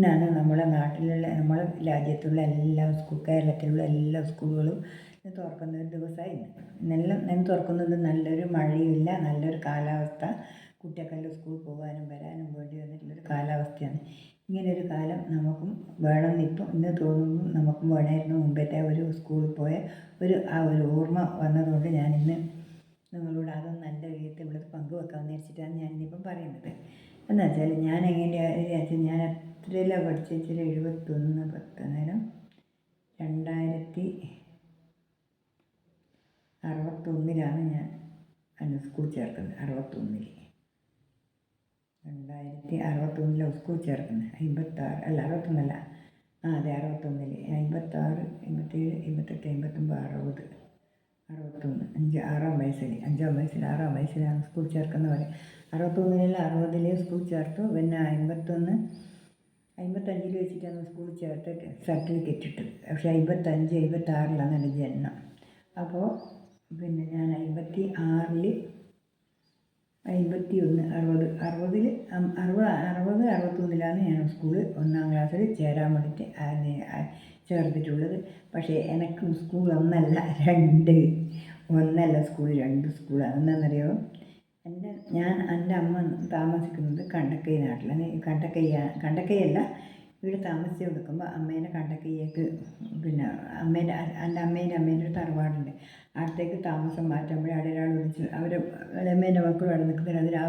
ഇന്നാണ് നമ്മുടെ നാട്ടിലുള്ള നമ്മളെ രാജ്യത്തുള്ള എല്ലാ സ്കൂൾ കേരളത്തിലുള്ള എല്ലാ സ്കൂളുകളും ഇന്ന് തുറക്കുന്ന ഒരു ദിവസമായി. ഇന്നെല്ലാം ഇന്ന് തുറക്കുന്നത് നല്ലൊരു മഴയില്ല നല്ലൊരു കാലാവസ്ഥ. കുട്ടികൾക്കെല്ലാം സ്കൂളിൽ പോകാനും വരാനും വേണ്ടി വന്നിട്ടുള്ളൊരു കാലാവസ്ഥയാണ്. ഇങ്ങനൊരു കാലം നമുക്കും വേണമെന്നിപ്പം ഇന്ന് തോന്നുന്നു നമുക്കും വേണമായിരുന്നു മുമ്പത്തെ ഒരു സ്കൂളിൽ പോയ ഒരു ആ ഒരു ഓർമ്മ വന്നതുകൊണ്ട് ഞാനിന്ന് നിങ്ങളോട് അതൊന്നും നല്ല രീതിയിൽ ഇവിടെ പങ്കുവെക്കാമെന്ന് വെച്ചിട്ടാണ് ഞാനിന്നിപ്പം പറയുന്നത്. എന്ന് വെച്ചാൽ ഞാൻ എങ്ങനെയാണ് വിചാരിച്ചത് ഞാൻ എത്രയിലാണ് പഠിച്ചത് വെച്ചാൽ എഴുപത്തൊന്ന് പത്ത് നേരം രണ്ടായിരത്തി അറുപത്തൊന്നിലാണ് ഞാൻ സ്കൂൾ ചേർക്കുന്നത്. അറുപത്തൊന്നിൽ രണ്ടായിരത്തി അറുപത്തൊന്നിലാണ് സ്കൂൾ ചേർക്കുന്നത്. അമ്പത്താറ് അല്ല അറുപത്തൊന്നല്ല. ആ അതെ അറുപത്തൊന്നിൽ അമ്പത്താറ് അമ്പത്തേഴ് അമ്പത്തെട്ട് അമ്പത്തൊമ്പത് അറുപത് അറുപത്തൊന്ന് അഞ്ച് ആറാം വയസ്സിൽ അഞ്ചാം വയസ്സിൽ ആറാം വയസ്സിലാണ് സ്കൂൾ ചേർക്കുന്നവരെ. അറുപത്തൊന്നിലല്ല അറുപതിൽ സ്കൂൾ ചേർത്തു. പിന്നെ അമ്പത്തൊന്ന് അമ്പത്തഞ്ചിൽ വെച്ചിട്ടാണ് സ്കൂൾ ചേർത്ത് സർട്ടിഫിക്കറ്റ് ഇട്ടത്. പക്ഷേ അമ്പത്തഞ്ച് അമ്പത്താറിലാണ് എന്റെ ജനനം. അപ്പോൾ പിന്നെ ഞാൻ അമ്പത്തി ആറിൽ അമ്പത്തി ഒന്ന് അറുപത് അറുപതിൽ അറുപത് അറുപത് അറുപത്തൊന്നിലാണ് ഞാൻ സ്കൂളിൽ ഒന്നാം ക്ലാസ്സിൽ ചേരാൻ വേണ്ടിയിട്ട് ചേർത്തിട്ടുള്ളത്. പക്ഷേ എനിക്ക് സ്കൂൾ ഒന്നല്ല രണ്ട്. ഒന്നല്ല സ്കൂൾ രണ്ട് സ്കൂളാണ് എന്താണെന്നറിയോ എന്റെ ഞാൻ എന്റെ അമ്മ താമസിക്കുന്നത് കണ്ടക്കൈ നാട്ടിലാണ് കണ്ടക്കൈ കണ്ടക്കൈയല്ല ഇവിടെ താമസിച്ച് കൊടുക്കുമ്പോൾ അമ്മേനെ കണ്ടക്കൈയേക്ക് പിന്നെ അമ്മേന്റെ എന്റെ അമ്മേന്റെ അമ്മേന്റെ ഒരു തറവാടുണ്ട്. അടുത്തേക്ക് താമസം മാറ്റുമ്പോൾ അവിടെ ഒരാൾ വിളിച്ച് അവർ അമ്മേന്റെ മക്കളും അവിടെ നിൽക്കുന്നത് അത് ആ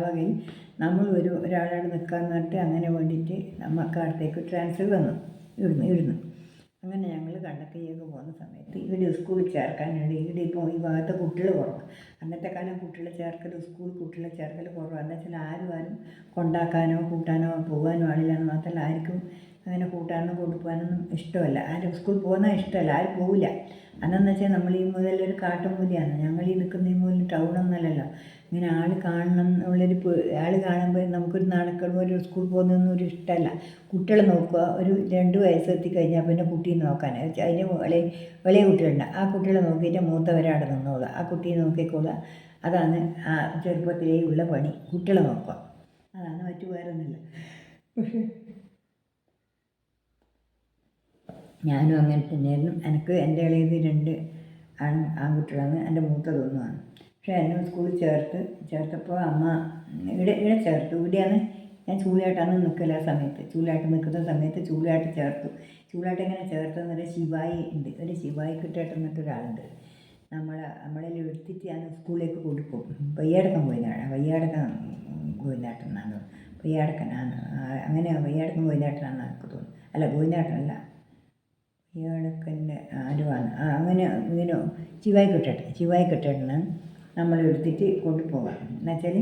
നമ്മൾ ഒരു ഒരാളവിടെ നിൽക്കാമെന്ന് പറഞ്ഞിട്ട് അങ്ങനെ വേണ്ടിയിട്ട് നമുക്ക് അടുത്തേക്ക് ട്രാൻസ്ഫർ വന്നു. ഇവിടുന്ന് ഇവിടുന്ന്. അങ്ങനെ ഞങ്ങൾ കണ്ടക്കയ്യൊക്കെ പോകുന്ന സമയത്ത് ഇവിടെ സ്കൂളിൽ ചേർക്കാനുണ്ട്. ഇവിടെ ഇപ്പോൾ ഈ ഭാഗത്ത് കുട്ടികൾ കുറവാണ് അന്നത്തെ കാലം കുട്ടികളെ ചേർക്കൽ സ്കൂൾ കുട്ടികളെ ചേർക്കൽ കുറവാണ് എന്താ വെച്ചാൽ ആരും ആരും കൊണ്ടാക്കാനോ കൂട്ടാനോ പോകാനോ ആളില്ല എന്ന് മാത്രമല്ല ആർക്കും അങ്ങനെ കൂട്ടാനോ കൊണ്ടുപോകാനൊന്നും ഇഷ്ടമല്ല. ആരും സ്കൂളിൽ പോകുന്ന ഇഷ്ടമല്ല. ആരും പോവില്ല. അന്നെന്ന് വെച്ചാൽ നമ്മൾ ഈ മുതലൊരു കാട്ടുമൂലയാണ്. ഞങ്ങൾ ഈ നിൽക്കുന്ന ഈ മുതൽ ടൗണൊന്നുമല്ലല്ലോ ഇങ്ങനെ ആൾ കാണണം എന്നുള്ളൊരു ആൾ കാണുമ്പോൾ നമുക്കൊരു നാണക്കേടും ഒരു സ്കൂളിൽ പോകുന്നതൊന്നും ഒരു ഇഷ്ടമല്ല കുട്ടികളെ നോക്കുക ഒരു രണ്ട് വയസ്സെത്തി കഴിഞ്ഞാൽ പിന്നെ കുട്ടീനെ നോക്കാൻ. അതിന് വലിയ വലിയ കുട്ടികളുണ്ട്. ആ കുട്ടികളെ നോക്കിയിട്ട് മൂത്തവരവിടെ നിന്നോളുക ആ കുട്ടിയെ നോക്കിക്കോളുക അതാണ് ആ ചെറുപ്പത്തിലേ ഉള്ള പണി. കുട്ടികളെ നോക്കുക. അതാണ് മറ്റു വേറൊന്നുമില്ല. ഞാനും അങ്ങനെ തന്നെയായിരുന്നു. എനിക്ക് എന്റെ ഇളയത് രണ്ട് ആൺ ആൺകുട്ടികളാണ്. എന്റെ മൂത്തതൊന്നുമാണ്. പക്ഷേ എന്നെ സ്കൂളിൽ ചേർത്ത് ചേർത്തപ്പോൾ അമ്മ ഇവിടെ ഇവിടെ ചേർത്തു. ഇവിടെയാണ് ഞാൻ ചൂലായിട്ടാണ് നിൽക്കല സമയത്ത്. ചൂലായിട്ട് നിൽക്കുന്ന സമയത്ത് ചൂലായിട്ട് ചേർത്തു. ചൂലായിട്ട് എങ്ങനെ ചേർത്തെന്ന് ഒരു ശിവായി ഉണ്ട്. ഒരു ശിവായി കിട്ടായിട്ട് എന്നിട്ട് ഒരാളുണ്ട് നമ്മളെ നമ്മളെ എടുത്തിട്ട് ഞാൻ സ്കൂളിലേക്ക് കൊടുക്കും വയ്യാടക്കം പോയിനാണ് വയ്യാടക്കം ഗോയിനാട്ടനാണ് വയ്യാടക്കനാണ് അങ്ങനെ വയ്യാടക്കം ഗോവിന്ദാട്ടനാണെന്ന് എനിക്ക് തോന്നുന്നു. അല്ല ഗോയിനാട്ടനല്ല വയ്യാടക്കന്റെ ആരുമാണ് ആ അങ്ങനെ ഇങ്ങനെ ശിവായി കിട്ടേട്ടൻ ശിവായി കെട്ടേട്ടനാണ് നമ്മൾ എടുത്തിട്ട് കൊണ്ടുപോകാം എന്നുവെച്ചാൽ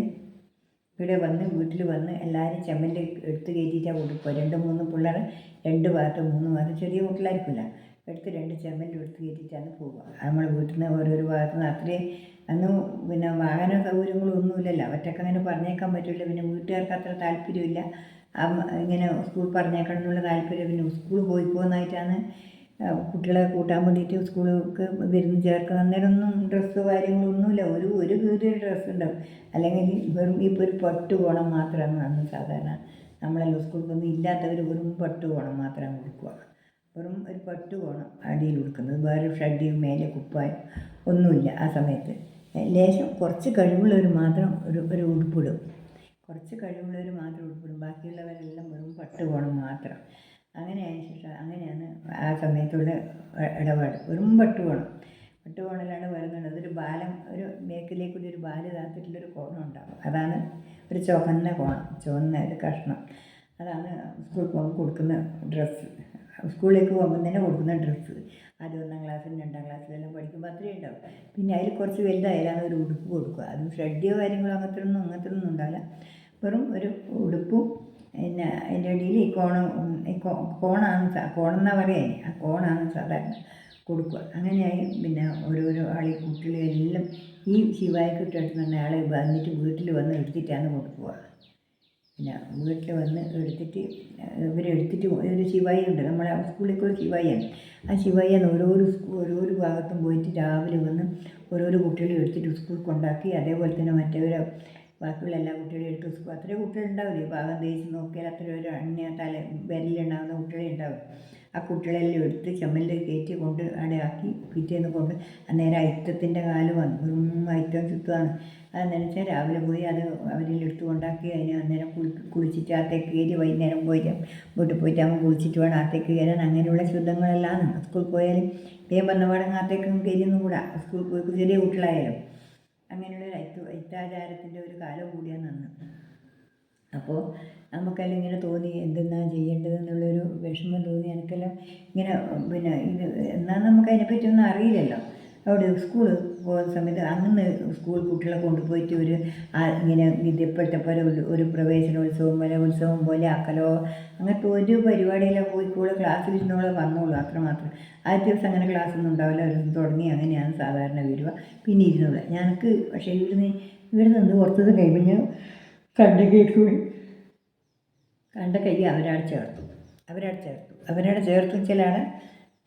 ഇവിടെ വന്ന് വീട്ടിൽ വന്ന് എല്ലാവരും ചെമ്മന്റെ എടുത്ത് കയറ്റിയിട്ടാണ് കൊണ്ടുപോകുക രണ്ട് മൂന്ന് പിള്ളേർ രണ്ട് ഭാഗത്ത് മൂന്ന് ഭാഗത്ത് ചെറിയ കുട്ടികളായിരിക്കില്ല എടുത്ത് രണ്ട് ചെമ്മന്റെ എടുത്ത് കയറ്റിയിട്ടാണ് പോവുക നമ്മൾ വീട്ടിൽ നിന്ന് ഓരോരോ ഭാഗത്ത് നിന്ന് അത്രയും അന്ന് പിന്നെ വാഹന സൗകര്യങ്ങളൊന്നുമില്ലല്ലോ ഒറ്റയ്ക്ക് അങ്ങനെ പറഞ്ഞേക്കാൻ പറ്റില്ല പിന്നെ വീട്ടുകാർക്ക് അത്ര താല്പര്യമില്ല. ഇങ്ങനെ സ്കൂൾ പറഞ്ഞേക്കണം എന്നുള്ള താല്പര്യം. പിന്നെ സ്കൂൾ പോയി പോകുന്നതായിട്ടാണ് കുട്ടികളെ കൂട്ടാൻ വേണ്ടിയിട്ട് സ്കൂളിലേക്ക് വരുന്ന ചേർക്കുക അന്നേരമൊന്നും ഡ്രസ്സ് കാര്യങ്ങളൊന്നുമില്ല ഒരു ഒരു കീറിയ ഡ്രസ്സ് ഉണ്ടാവും. അല്ലെങ്കിൽ വെറും ഇപ്പോൾ ഒരു പട്ട് കോണം മാത്രമാണ് അന്ന് സാധാരണ നമ്മളെല്ലാം സ്കൂളിൽ ഒന്നും ഇല്ലാത്തവർ വെറും പട്ട് കോണം മാത്രം കൊടുക്കുക. വെറും ഒരു പട്ട് കോണം അടിയിൽ കൊടുക്കുന്നത്. വേറെ ഷഡ്ഡിയും മേലെ കുപ്പായം ഒന്നുമില്ല ആ സമയത്ത്. ലേശം കുറച്ച് കഴിവുള്ളവർ മാത്രം ഒരു ഒരു ഉടുപ്പിടും. കുറച്ച് കഴിവുള്ളവർ മാത്രം ഉടുപ്പിടും. ബാക്കിയുള്ളവരെല്ലാം വെറും പട്ട് കോണം മാത്രം. അങ്ങനെ ആയ ശേഷം അങ്ങനെയാണ് ആ സമയത്തുള്ള ഇടപാട്. വെറും പട്ട് കോണം കോണിലാണ് വരുന്നത് അതൊരു ബാലം ഒരു മേക്കിലേക്കൂടി ഒരു ബാൽ താത്തിട്ടുള്ളൊരു കോണം ഉണ്ടാകും അതാണ് ഒരു ചുവന്ന കോണം. ചുവന്ന ഒരു കഷ്ണം. അതാണ് സ്കൂൾ പോകുമ്പോൾ കൊടുക്കുന്ന ഡ്രസ്സ്. സ്കൂളിലേക്ക് പോകുമ്പോൾ തന്നെ കൊടുക്കുന്ന ഡ്രസ്സ്. അത് ഒന്നാം ക്ലാസ്സിലും രണ്ടാം ക്ലാസ്സിലെല്ലാം പഠിക്കുമ്പോൾ അത്രയും ഉണ്ടാവും. പിന്നെ അതിൽ കുറച്ച് വലുതായാലാണ് ഒരു ഉടുപ്പ് കൊടുക്കുക. അതും ഷഡ്ഡിയോ കാര്യങ്ങളോ അങ്ങനത്തെ ഒന്നും അങ്ങനത്തെ ഒന്നും ഉണ്ടാവില്ല. വെറും ഒരു ഉടുപ്പും പിന്നെ അതിന്റെ ഇടയിൽ ഈ കോണം ഈ കോണാണ് സാ- കോണം എന്നാ പറയുക ആ കോണാണ് സാധാരണ കൊടുക്കുക. അങ്ങനെയായി പിന്നെ ഓരോരോ ആളി കുട്ടികളെല്ലാം ഈ ശിവായിക്ക് ഇട്ടിട്ട് ആളെ വന്നിട്ട് വീട്ടിൽ വന്ന് എടുത്തിട്ടാണ് കൊടുക്കുക. പിന്നെ വീട്ടിൽ വന്ന് എടുത്തിട്ട് ഇവരെടുത്തിട്ട് ഒരു ശിവായി ഉണ്ട്. നമ്മളെ ശിവായി ശിവായിയാണ്. ആ ശിവായിയാണ് ഓരോരോ ഓരോരോ ഭാഗത്തും പോയിട്ട് രാവിലെ വന്ന് ഓരോരോ കുട്ടികളെ എടുത്തിട്ട് സ്കൂളിൽ കൊണ്ടാക്കി അതേപോലെ തന്നെ മറ്റവരെ ബാക്കിയുള്ള എല്ലാ കുട്ടികളും എടുത്ത് സ്കൂൾ അത്രയും കുട്ടികളുണ്ടാവില്ലേ ഭാഗം തേച്ച് നോക്കിയാൽ അത്ര ഒരു അണ്ണ തല വിരലുണ്ടാകുന്ന കുട്ടികളെ ഉണ്ടാവും. ആ കുട്ടികളെല്ലാം എടുത്ത് ചുമലിൽ കയറ്റി കൊണ്ട് അവിടെ ആക്കി പിറ്റേന്ന് കൊണ്ട് അന്നേരം അയിത്തത്തിന്റെ കാലം വന്നു വെറും അയിത്തം ചുറ്റുമാണ് അതെന്ന് വെച്ചാൽ രാവിലെ പോയി അത് അവരിൽ എടുത്ത് കൊണ്ടാക്കി അതിന് അന്നേരം കുളി കുളിച്ചിട്ട് അകത്തേക്ക് കയറി വൈകുന്നേരം പോയിട്ട് വീട്ടിൽ പോയിട്ട് അവൻ കുളിച്ചിട്ട് വേണം അകത്തേക്ക് കയറാൻ. അങ്ങനെയുള്ള ശുദ്ധങ്ങളെല്ലാം സ്കൂളിൽ പോയാലും വേഗം വന്ന പാടങ്ങാത്തേക്കും കയറിയൊന്നും കൂടാ. സ്കൂളിൽ പോയി ചെറിയ കുട്ടികളായാലും. അങ്ങനെയുള്ള ഒരു അത്യാചാരത്തിന്റെ ഒരു കാലം കൂടിയാണ് അന്ന്. അപ്പോൾ നമുക്കെല്ലാം ഇങ്ങനെ തോന്നി എന്തെന്നാ ചെയ്യേണ്ടതെന്നുള്ളൊരു വിഷമം തോന്നി. എനിക്കെല്ലാം ഇങ്ങനെ പിന്നെ ഇത് എന്നാ നമുക്ക് അതിനെപ്പറ്റിയൊന്നും അറിയില്ലല്ലോ. അവിടെ സ്കൂൾ പോകുന്ന സമയത്ത് അന്ന് സ്കൂൾ കുട്ടികളെ കൊണ്ടുപോയിട്ട് ഒരു ഇങ്ങനെ ഇപ്പോഴത്തെ പോലെ ഒരു പ്രവേശനോത്സവം പോലെ ഉത്സവം പോലെ ആക്കലോ അങ്ങനത്തെ ഒരു പരിപാടിയിലോ പോയി കൂടെ ക്ലാസ്സിൽ ഇരുന്നോളെ വന്നോളൂ അത്രമാത്രം. ആദ്യ ദിവസം അങ്ങനെ ക്ലാസ്സൊന്നും ഉണ്ടാവില്ല ദിവസം തുടങ്ങി അങ്ങനെയാണ് സാധാരണ വരിക. പിന്നെ ഇരുന്നോളെ ഞങ്ങൾക്ക് പക്ഷേ ഇവിടുന്ന് ഇവിടെ നിന്ന് പുറത്തത് കഴിയുമ്പോൾ കണ്ട കേൾക്കുപോയി കണ്ട കൈ അവരാട് ചേർത്തു. അവരാട് ചേർത്തു. അവരാട് ചേർത്തു വെച്ചാലാണ്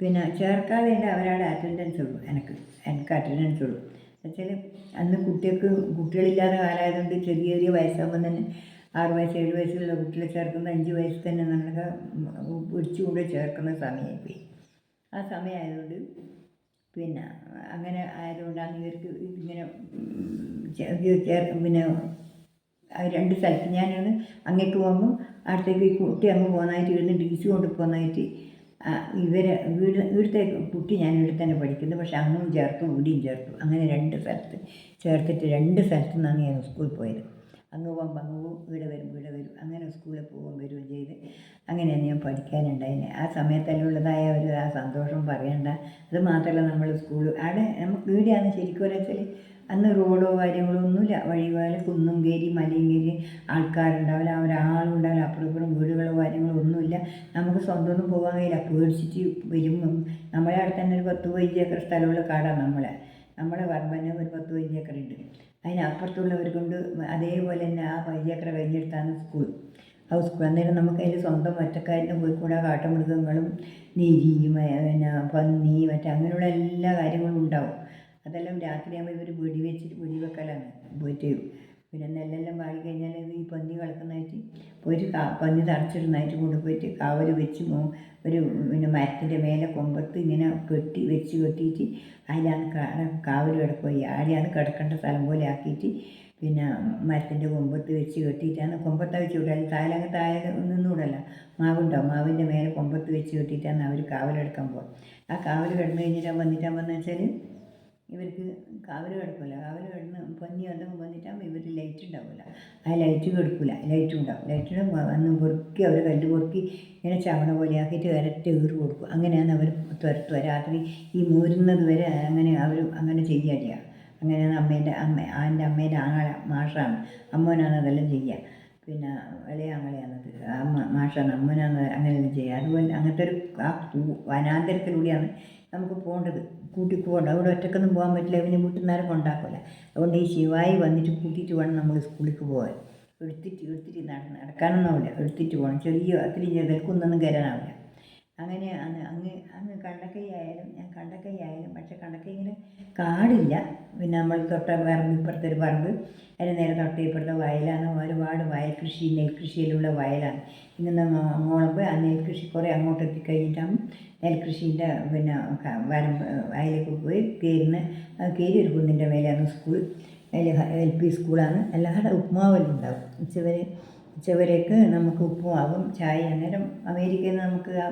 പിന്നെ ചേർക്കാതെ അവരവിടെ അറ്റൻഡൻസ് ഉള്ളൂ? എനിക്ക് എനിക്ക് അറ്റൻഡൻസ് ഉള്ളൂ. എന്നുവെച്ചാൽ അന്ന് കുട്ടികൾക്ക് കുട്ടികളില്ലാത്ത കാലമായതുകൊണ്ട് ചെറിയ ചെറിയ വയസ്സാകുമ്പോൾ തന്നെ ആറ് വയസ്സ് ഏഴ് വയസ്സുള്ള കുട്ടികളെ ചേർക്കുന്ന അഞ്ച് വയസ്സിൽ തന്നെ നമ്മളൊക്കെ ഒഴിച്ചുകൂടെ ചേർക്കുന്ന സമയമായിപ്പോയി ആ സമയമായതുകൊണ്ട് പിന്നെ അങ്ങനെ ആയതുകൊണ്ടാണ് ഇവർക്ക് ഇങ്ങനെ പിന്നെ രണ്ട് സ്ഥലത്ത് ഞാനാണ് അങ്ങേക്ക് പോകുമ്പോൾ അടുത്തേക്ക് കുട്ടി അങ്ങ് പോകുന്നതായിട്ട് ഇവിടുന്ന് ഡി സി കൊണ്ട് പോകുന്നതായിട്ട് ഇവരെ വീട് ഇവിടുത്തെ കുട്ടി ഞാൻ ഇവിടെ തന്നെ പഠിക്കുന്നത് പക്ഷേ അങ്ങും ചേർക്കും ഇവിടെയും ചേർത്തു. അങ്ങനെ രണ്ട് സ്ഥലത്ത് ചേർത്തിട്ട് രണ്ട് സ്ഥലത്തു നിന്നാണ് ഞാൻ സ്കൂളിൽ പോയത്. അങ്ങ് പോകുമ്പോൾ അങ്ങ് പോകും ഇവിടെ വരും ഇവിടെ വരും. അങ്ങനെ സ്കൂളിൽ പോകും വരും ചെയ്ത് അങ്ങനെയാണ് ഞാൻ പഠിക്കാനുണ്ടായിന് ആ സമയത്തെല്ലാം ഉള്ളതായ ഒരു ആ സന്തോഷം പറയണ്ട. അത് മാത്രമല്ല നമ്മൾ സ്കൂൾ അവിടെ നമുക്ക് ഇവിടെയാണ് ശരിക്കും വെച്ചാൽ അന്ന് റോഡോ കാര്യങ്ങളോ ഒന്നുമില്ല. വഴി പോലെ കുന്നും കയറി മലയും കയറി ആൾക്കാരുണ്ടാവില്ല ഒരാളുണ്ടാവില്ല. അപ്പുറം വീടുകളോ കാര്യങ്ങളോ ഒന്നുമില്ല. നമുക്ക് സ്വന്തമൊന്നും പോകാൻ കഴിയില്ല. പേടിച്ചിട്ട് വരുമ്പം നമ്മളെ അവിടെ തന്നെ ഒരു പത്ത് പതിനഞ്ച് ഏക്കർ സ്ഥലമുള്ള കാടാണ് നമ്മളെ. നമ്മളെ പറമ്പ് തന്നെ ഒരു പത്ത് പതിനഞ്ച് ഏക്കർ ഉണ്ട്. അതിനപ്പുറത്തുള്ളവർ കൊണ്ട് അതേപോലെ തന്നെ ആ പതിനഞ്ച് ഏക്കർ കഴിഞ്ഞെടുത്താണ് സ്കൂൾ. ഹൗസ് സ്കൂൾ അന്നേരം നമുക്ക് അതിൽ സ്വന്തം ഒറ്റക്കാരിന് പോയിക്കൂടാ. കാട്ടുമൃഗങ്ങളും നീരിയും പിന്നെ പന്നി മറ്റേ അങ്ങനെയുള്ള എല്ലാ കാര്യങ്ങളും ഉണ്ടാവും. അതെല്ലാം രാത്രിയാകുമ്പോൾ ഇവർ വെടി വെച്ചിട്ട് വെടി വെക്കലാണ്. പോയിട്ട് പിന്നെ നെല്ലെല്ലാം വാങ്ങി കഴിഞ്ഞാൽ ഇത് ഈ പന്നി കളക്കുന്നതായിട്ട് ഒരു കാ പന്നി തറച്ചിടുന്നതായിട്ട് കൊണ്ടുപോയിട്ട് കാവൽ വെച്ച് ഒരു പിന്നെ മരത്തിന്റെ മേലെ കൊമ്പത്ത് ഇങ്ങനെ കെട്ടി വെച്ച് കെട്ടിയിട്ട് അതിലാണ് കാവൽ കിടക്കുക ആടെയാണ് കിടക്കേണ്ട സ്ഥലം പോലെ ആക്കിയിട്ട് പിന്നെ മരത്തിന്റെ കൊമ്പത്ത് വെച്ച് കെട്ടിയിട്ടാണ് കൊമ്പത്ത് വെച്ച് അതിൽ താഴെ താഴെ നിന്നുകൂടല്ല മാവുണ്ടാവും. മാവിന്റെ മേലെ കൊമ്പത്ത് വെച്ച് കെട്ടിയിട്ടാണ് അവർ കാവലെടുക്കാൻ പോകുക ആ കാവൽ കിടന്ന് കഴിഞ്ഞിട്ട് വന്നിട്ടാകുമ്പോൾ വെച്ചാൽ ഇവർക്ക് കാവൽ കിടക്കില്ല കാവൽ കിടന്ന് പന്നി വല്ലതും വന്നിട്ടാകുമ്പോൾ ഇവർ ലൈറ്റ് ഉണ്ടാവില്ല ആ ലൈറ്റ് കിടക്കില്ല ലൈറ്റും ഉണ്ടാവും. ലൈറ്റ് വന്ന് പൊറുക്കി അവർ കല്ല് പൊറുക്കി ഇങ്ങനെ ചവണ പോലെ ആക്കിയിട്ട് വരട്ട് ഏറ് കൊടുക്കും. അങ്ങനെയാണ് അവർ തുരത്തുക. രാത്രി ഈ മൂരുന്നത് വരെ അങ്ങനെ അവർ അങ്ങനെ ചെയ്യാറില്ല. അങ്ങനെയാണ് അമ്മേന്റെ അമ്മ ആന്റെ അമ്മേന്റെ ആങ്ങള മാഷാണ്. അമ്മോനാണ് അതെല്ലാം ചെയ്യുക. പിന്നെ ഇളയ അത് അമ്മ മാഷാണ് അമ്മനാണ് അങ്ങനെയെല്ലാം ചെയ്യുക. അതുപോലെ അങ്ങനത്തെ ഒരു ആ വനാന്തരത്തിലൂടെയാണ് നമുക്ക് പോകേണ്ടത്. കൂട്ടി പോകണ്ട. അവിടെ ഒറ്റക്കൊന്നും പോകാൻ പറ്റില്ല. ഇവന് വീട്ടുന്നേരം കൊണ്ടാക്കില്ല അതുകൊണ്ട് ഈ ശിവായി വന്നിട്ട് കൂട്ടിയിട്ട് വേണം നമ്മൾ സ്കൂളിലേക്ക് പോകാൻ. എടുത്തിട്ട് എടുത്തിട്ട് നടന്ന് നടക്കാനൊന്നുമില്ല. എടുത്തിട്ട് പോകണം. ചെറിയ അത്രയും ചെറുതൽക്കൊന്നും കയറാനാവില്ല. അങ്ങനെ അന്ന് അങ്ങ് അങ്ങ് കണ്ടക്കൈ ആയാലും ഞാൻ കണ്ടക്കൈ ആയാലും പക്ഷെ കണ്ടക്കൈ ഇങ്ങനെ കാടില്ല. പിന്നെ നമ്മൾ തൊട്ട പറമ്പ് ഇപ്പുറത്തെ ഒരു പറമ്പ്. അതിന് നേരെ തൊട്ട ഇപ്പുറത്തെ വയലാണ്. ഒരുപാട് വയൽ കൃഷി നെൽകൃഷിയിലുള്ള വയലാണ്. ഇങ്ങനെ പോയി ആ നെൽകൃഷി കുറേ അങ്ങോട്ട് എത്തിക്കഴിഞ്ഞിട്ടാകും നെൽകൃഷീന്റെ പിന്നെ വരമ്പ് വയലേക്ക് പോയി കയറുന്ന കയറി ഒരു കുന്നിന്റെ മേലെയാണ് സ്കൂൾ. എൽ പി സ്കൂളാണ്. എല്ലാവരുടെ ഉപ്പുമാവെല്ലാം ഉണ്ടാവും ഉച്ചവരെ ഉച്ചവരേക്ക് നമുക്ക് ഉപ്പുമാവും ചായ അന്നേരം അമേരിക്കയിൽ നിന്ന് നമുക്ക് ആ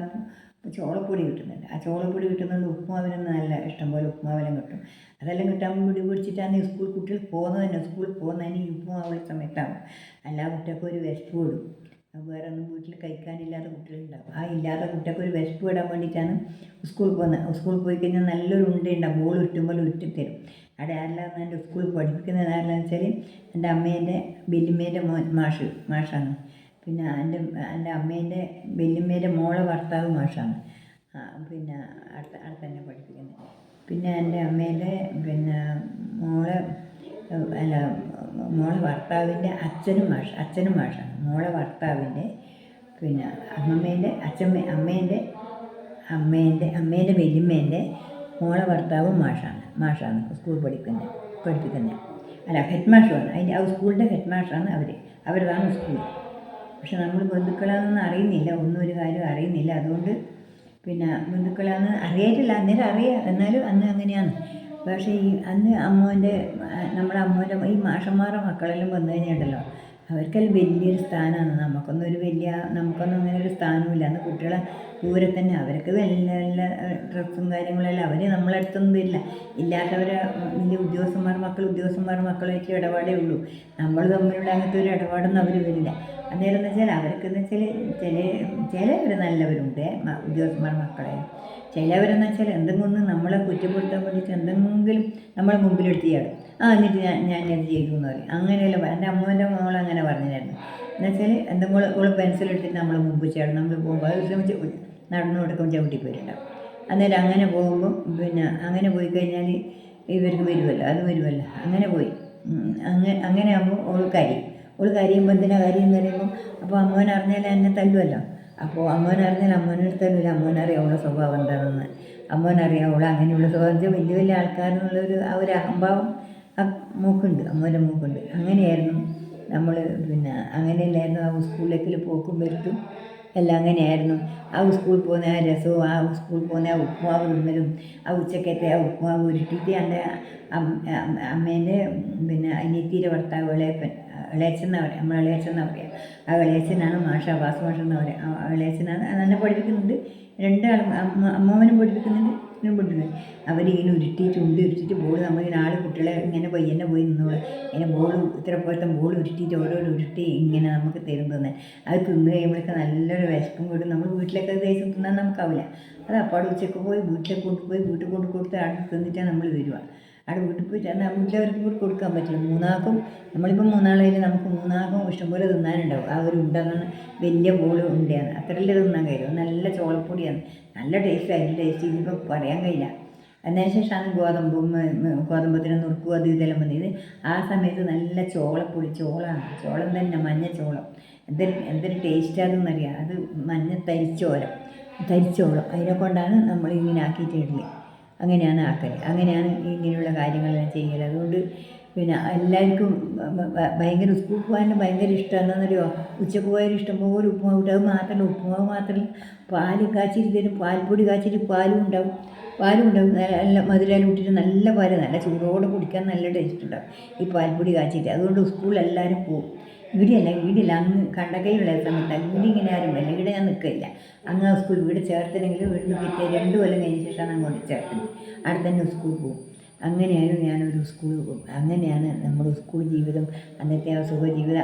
ചോളപ്പൊടി കിട്ടുന്നുണ്ട് ആ ചോളപ്പൊടി കിട്ടുന്നത് ഉപ്പുമാവിനും നല്ല ഇഷ്ടംപോലെ ഉപ്പുമാവെല്ലാം കിട്ടും. അതെല്ലാം കിട്ടാൻ വേണ്ടി പിടിച്ചിട്ടാണ് സ്കൂൾ കുട്ടികൾ പോകുന്നത് തന്നെ. സ്കൂളിൽ പോകുന്നതിന് ഈ ഉപ്പുമാവുള്ള സമയത്താണ് എല്ലാ കുട്ടികൾക്കും ഒരു വിശപ്പ് വിടും വേറെ ഒന്നും വീട്ടിൽ കഴിക്കാനില്ലാത്ത കുട്ടികളുണ്ടാവും. ആ ഇല്ലാത്ത കുട്ടികൾക്ക് ഒരു വിശപ്പ് വിടാൻ വേണ്ടിയിട്ടാണ് സ്കൂളിൽ പോകുന്നത്. സ്കൂളിൽ പോയി കഴിഞ്ഞാൽ നല്ലൊരു ഉണ്ടയുണ്ടാവും ബോൾ ഉറ്റുമ്പോൾ ഉറ്റിത്തരും അവിടെ ആരെല്ലാം എന്റെ സ്കൂളിൽ പഠിപ്പിക്കുന്നത് ആരെല്ലാം വെച്ചാൽ എന്റെ അമ്മേന്റെ ബില്ലിമ്മേന്റെ മോൻ മാഷ് മാഷാണ്. പിന്നെ എന്റെ എന്റെ അമ്മേന്റെ വല്യമ്മേന്റെ മോളെ ഭർത്താവ് മാഷാണ്. പിന്നെ അടുത്ത അടുത്ത് തന്നെ പഠിപ്പിക്കുന്നത്. പിന്നെ എന്റെ അമ്മേന്റെ പിന്നെ മോളെ അല്ല മോളെ ഭർത്താവിന്റെ അച്ഛനും മാഷ അച്ഛനും മാഷാണ്. മോളെ ഭർത്താവിന്റെ പിന്നെ അമ്മമ്മേന്റെ അച്ഛമ്മ അമ്മേന്റെ അമ്മേന്റെ അമ്മേന്റെ വല്യമ്മേന്റെ മോളെ ഭർത്താവും മാഷാണ് മാഷാണ് സ്കൂൾ പഠിക്കുന്നത് പഠിപ്പിക്കുന്നത്. അല്ല ഹെഡ് മാഷാണ് അതിന്റെ ആ സ്കൂളിന്റെ ഹെഡ് മാഷാണ് അവർ അവരതാണ് സ്കൂൾ പക്ഷെ നമ്മൾ ബന്ധുക്കളാണെന്ന് അറിയുന്നില്ല ഒന്നും ഒരു കാര്യം അറിയുന്നില്ല. അതുകൊണ്ട് പിന്നെ ബന്ധുക്കളാന്ന് അറിയാറ്റില്ല അന്നേരം അറിയാം. എന്നാലും അന്ന് അങ്ങനെയാണ്. പക്ഷേ ഈ അന്ന് അമ്മോന്റെ നമ്മുടെ അമ്മോന്റെ ഈ മാഷന്മാരുടെ മക്കളെല്ലാം വന്നു കഴിഞ്ഞിട്ടുണ്ടല്ലോ. അവർക്കെല്ലാം വലിയൊരു സ്ഥാനമാണ്. നമുക്കൊന്നും ഒരു വലിയ നമുക്കൊന്നും അങ്ങനെ ഒരു സ്ഥാനമില്ല അന്ന് കുട്ടികളെ ദൂരെ തന്നെ അവർക്ക് നല്ല നല്ല ഡ്രസ്സും കാര്യങ്ങളെല്ലാം അവർ നമ്മളടുത്തൊന്നും ഇല്ല ഇല്ലാത്തവരെ വലിയ ഉദ്യോഗസ്ഥന്മാർ മക്കൾ ഉദ്യോഗസ്ഥന്മാർ മക്കളായിട്ട് ഇടപാടേ ഉള്ളൂ. നമ്മൾ തമ്മിലുള്ള അങ്ങനത്തെ ഒരു ഇടപാടൊന്നും അവർ വരില്ല. അന്നേരം എന്ന് വെച്ചാൽ അവർക്കെന്ന് വെച്ചാൽ ചില ചിലവർ നല്ലവരുണ്ട് ഉദ്യോഗസ്ഥന്മാർ മക്കളെ. ചിലവരെന്ന് വെച്ചാൽ എന്തെങ്കിലും നമ്മളെ കുറ്റപ്പെടുത്താൻ വേണ്ടിയിട്ട് എന്തെങ്കിലും നമ്മളെ മുമ്പിലെടുത്തിയാണ് ആ എന്നിട്ട് ഞാൻ ഞാൻ ഇത് ചെയ്തു എന്ന് പറയും അങ്ങനെയല്ല എന്റെ അമ്മന്റെ മോൾ അങ്ങനെ പറഞ്ഞിരുന്നു. എന്നുവെച്ചാൽ എന്തെങ്കിലും ഓൾ പെൻസിൽ എടുത്തിട്ട് നമ്മൾ മുമ്പ് ചേടും നമ്മൾ പോകുമ്പോൾ അത് ശ്രമിച്ച് നടന്നു കൊടുക്കുമ്പോൾ ചവിട്ടി പോയിട്ടുണ്ടാവും. അന്നേരം അങ്ങനെ പോകുമ്പോൾ പിന്നെ അങ്ങനെ പോയി കഴിഞ്ഞാൽ ഇവർക്ക് വരുമല്ലോ അത് വരുമല്ലോ അങ്ങനെ പോയി. അങ്ങനെ അങ്ങനെ ആകുമ്പോൾ ഓൾ കരയും. ഓൾ കരയുമ്പോൾ എന്തിനാ കരയും എന്ന് പറയുമ്പോൾ അപ്പോൾ അമ്മോൻ അറിഞ്ഞാൽ എന്നെ തല്ലുമല്ലോ അപ്പോൾ അമ്മോൻ അറിഞ്ഞാൽ അമ്മോനെ തല്ലില്ല അമ്മോനറിയാം അവളുടെ സ്വഭാവം എന്താണെന്ന്. അമ്മവനറിയാം അവൾ അങ്ങനെയുള്ള സ്വഭാവം. വലിയ വലിയ ആൾക്കാരെന്നുള്ളൊരു ആ ഒരു അഹംഭാവം മൂക്കുണ്ട് അമ്മൂന്റെ മൂക്കുണ്ട്. അങ്ങനെയായിരുന്നു നമ്മൾ പിന്നെ അങ്ങനെ അങ്ങനെയല്ലായിരുന്നു. ആ സ്കൂളിലേക്ക് പോക്കും വരുത്തും എല്ലാം അങ്ങനെയായിരുന്നു. ആ സ്കൂളിൽ പോകുന്ന ആ രസവും ആ സ്കൂളിൽ പോകുന്ന ആ ഉപ്പുമാവ് തിന്നലും ആ ഉച്ചക്കത്തെ ആ ഉപ്പുമാവ് ഉരുട്ടിയിട്ട് എന്റെ അമ്മേന്റെ പിന്നെ അനിയത്തിയുടെ ഭർത്താവ് ഇളയപ്പൻ ഇളയച്ചെന്നാണ് പറയുക നമ്മൾ ഇളയച്ചെന്നാണ് പറയുക ആ ഇളയച്ചനാണ് മാഷ അബ്ബാസ് മാഷ എന്ന് പറയുക ആ ഇളയച്ചനാണ്. നന്നെ പഠിപ്പിക്കുന്നുണ്ട്. രണ്ടാളും അമ്മ അമ്മാവനും പഠിപ്പിക്കുന്നുണ്ട്. ഇവനും പഠിപ്പിക്കുന്നുണ്ട് അവരിങ്ങനെ ഉരുട്ടിയിട്ട് ചുണ്ടി ഉരുട്ടിയിട്ട് ബോൾ നമ്മളിങ്ങനെ ആൾ കുട്ടികളെ ഇങ്ങനെ പയ്യന്നെ പോയി നിന്നോളൂ ഇങ്ങനെ ബോൾ ഇത്ര പോലത്തെ ബോൾ ഉരുട്ടിയിട്ട് ഓരോരോ ഉരുട്ടി ഇങ്ങനെ നമുക്ക് തരും തന്നെ. അത് തിന്ന് കഴിയുമ്പോഴൊക്കെ നല്ലൊരു വിശപ്പും കൂടും. നമ്മൾ വീട്ടിലൊക്കെ ദിവസം തിന്നാൻ നമുക്കാവില്ല. അത് അപ്പാട് ഉച്ചയ്ക്ക് പോയി വീട്ടിലേക്ക് കൊണ്ടുപോയി വീട്ടിൽ കൊണ്ടു കൊടുത്ത് അവിടെ തിന്നിട്ടാണ് നമ്മൾ വരിക അവിടെ വീട്ടിൽ പോയിട്ട് എന്നാൽ വീട്ടിലവർക്ക് കൂടി കൊടുക്കാൻ പറ്റില്ല. മൂന്നാൾക്കും നമ്മളിപ്പോൾ മൂന്നാളായാൽ നമുക്ക് മൂന്നാൾക്കും ഇഷ്ടംപോലെ തിന്നാനുണ്ടാവും. ആ ഒരു ഉണ്ടെന്നാണ് വലിയ ബോൾ ഉണ്ടയാണ്. അത്രയല്ലേ തിന്നാൻ കഴിയും. നല്ല ചോളപ്പൊടിയാണ്. നല്ല ടേസ്റ്റ് അതിന്റെ ടേസ്റ്റ് ഇതിപ്പോൾ പറയാൻ കഴിയില്ല. അതിന് ശേഷമാണ് ഗോതമ്പും ഗോതമ്പത്തിന് നുറുക്കും അത് ഇതെല്ലാം വന്നത്. ആ സമയത്ത് നല്ല ചോളപ്പൊടി ചോളമാണ് ചോളം തന്നെ മഞ്ഞ ചോളം. എന്തൊരു എന്തൊരു ടേസ്റ്റാണെന്നറിയാം അത് മഞ്ഞ തരിച്ചോലം. തരിച്ചോളം. അതിനെ കൊണ്ടാണ് നമ്മൾ ഇങ്ങനെ ആക്കിയിട്ട് അങ്ങനെയാണ് ആക്കൽ അങ്ങനെയാണ് ഇങ്ങനെയുള്ള കാര്യങ്ങളെല്ലാം ചെയ്യൽ അതുകൊണ്ട് പിന്നെ എല്ലാവർക്കും ഭയങ്കര സ്കൂളിൽ പോകാനും ഭയങ്കര ഇഷ്ടമാണെന്നറിയോ ഉച്ചയ്ക്ക് പോയാൽ ഇഷ്ടംപോലെ ഉപ്പുമാവ് കിട്ടും. അത് മാത്രമല്ല ഉപ്പുമാവ് മാത്രമല്ല പാൽ കാച്ചിട്ട് തരും പാൽപ്പൊടി കാച്ചിട്ട് പാലും ഉണ്ടാവും. പാലും ഉണ്ടാവും. നല്ല മധുരം കൂട്ടിയിട്ട് നല്ല പാൽ നല്ല ചൂടോടെ കുടിക്കാൻ നല്ല ടേസ്റ്റ് ഉണ്ടാവും. ഈ പാൽപ്പൊടി കാച്ചിട്ട്. അതുകൊണ്ട് സ്കൂളിൽ എല്ലാവരും പോകും ഇവിടെയല്ല വീടില്ല അങ്ങ് കണ്ടകയുള്ള സമയത്ത് ഇവിടെ ഇങ്ങനെ ആരും വരില്ല ഇവിടെ ഞാൻ നിൽക്കില്ല. അങ്ങ് സ്കൂൾ വീട് ചേർത്തില്ലെങ്കിൽ വീട്ടിൽ കിട്ടിയ രണ്ട് കൊല്ലം കഴിഞ്ഞ ശേഷമാണ് അങ്ങോട്ട് ചേർത്തത്. അവിടെ തന്നെ സ്കൂൾ പോകും അങ്ങനെയാണ് ഞാനൊരു സ്കൂൾ അങ്ങനെയാണ് നമ്മുടെ സ്കൂൾ ജീവിതം. അന്നത്തെ ആ സുഖ ജീവിതം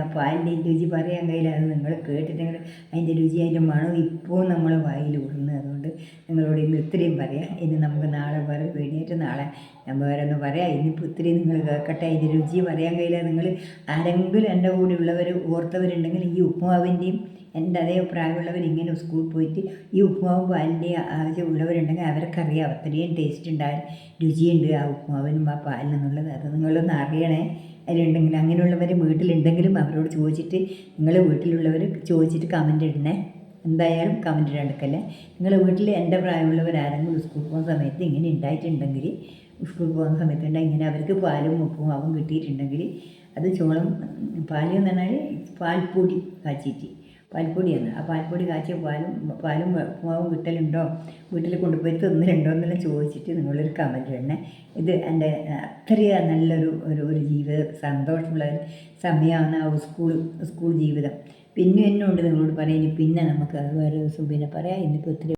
ആ പാലിന്റെ രുചി പറയാൻ കഴിയില്ല അത് നിങ്ങൾ കേട്ടിട്ടെങ്കിൽ അതിന്റെ രുചി അതിന്റെ മണം ഇപ്പോൾ നമ്മളെ വായിൽ ഊറുന്നു അതുകൊണ്ട് നിങ്ങളോട് ഇന്ന് ഇത്രയും പറയാം. ഇനി നമുക്ക് നാളെ വേറെ വേണ്ടിയിട്ട് നാളെ ഞാൻ വേറെ ഒന്ന് പറയാം. ഇനിയിപ്പോൾ ഇത്രയും നിങ്ങൾ കേൾക്കട്ടെ. അതിന്റെ രുചി പറയാൻ കഴിയില്ല. നിങ്ങൾ ആരെങ്കിലും എന്റെ കൂടെ ഉള്ളവർ ഓർത്തവരുണ്ടെങ്കിൽ ഈ ഉപ്പുമാവിന്റെയും എന്റെ അതേ പ്രായമുള്ളവർ ഇങ്ങനെ സ്കൂളിൽ പോയിട്ട് ഈ ഉപ്പുമാവ് പാലിന്റെ ആവശ്യമുള്ളവരുണ്ടെങ്കിൽ അവർക്കറിയാം. അത്രയും ടേസ്റ്റ് ഉണ്ടാകും രുചിയുണ്ട് ആ ഉപ്പുമാവിനും ആ പാലിനെന്നുള്ളത് അത് നിങ്ങളൊന്ന് അറിയണേ. അതിലുണ്ടെങ്കിൽ അങ്ങനെയുള്ളവർ വീട്ടിലുണ്ടെങ്കിലും അവരോട് ചോദിച്ചിട്ട് നിങ്ങൾ വീട്ടിലുള്ളവർ ചോദിച്ചിട്ട് കമന്റ് ഇടണേ. എന്തായാലും കമന്റ് എടുക്കല്ലേ നിങ്ങളുടെ വീട്ടിൽ എന്റെ പ്രായമുള്ളവർ ആരെങ്കിലും സ്കൂളിൽ പോകുന്ന സമയത്ത് ഇങ്ങനെ ഉണ്ടായിട്ടുണ്ടെങ്കിൽ സ്കൂളിൽ പോകുന്ന സമയത്ത് ഉണ്ടെങ്കിൽ ഇങ്ങനെ അവർക്ക് പാലും ഉപ്പും അവൻ കിട്ടിയിട്ടുണ്ടെങ്കിൽ അത് ചോളം പാലിൽ എന്ന് പറഞ്ഞാൽ പാൽപ്പൊടി കാച്ചിട്ട് പാൽപ്പൊടിയാണ് ആ പാൽപ്പൊടി കാച്ചിയ പാലും പാലും ഉപ്പുമാവും കിട്ടലുണ്ടോ? വീട്ടിൽ കൊണ്ടുപോയി തിന്നലുണ്ടോ എന്നെല്ലാം ചോദിച്ചിട്ട് നിങ്ങളൊരു കമന്റ് ഇടണേ. ഇത് എന്റെ അത്രയും നല്ലൊരു ഒരു ഒരു ജീവിത സന്തോഷമുള്ള സമയമാണ് ആ സ്കൂൾ സ്കൂൾ ജീവിതം. പിന്നെ എന്നുണ്ട് നിങ്ങളോട് പറയാൻ ഇനി പിന്നെ നമുക്ക് വേറെ ദിവസം പിന്നെ പറയാം. ഇന്നിപ്പോൾ ഒത്തിരി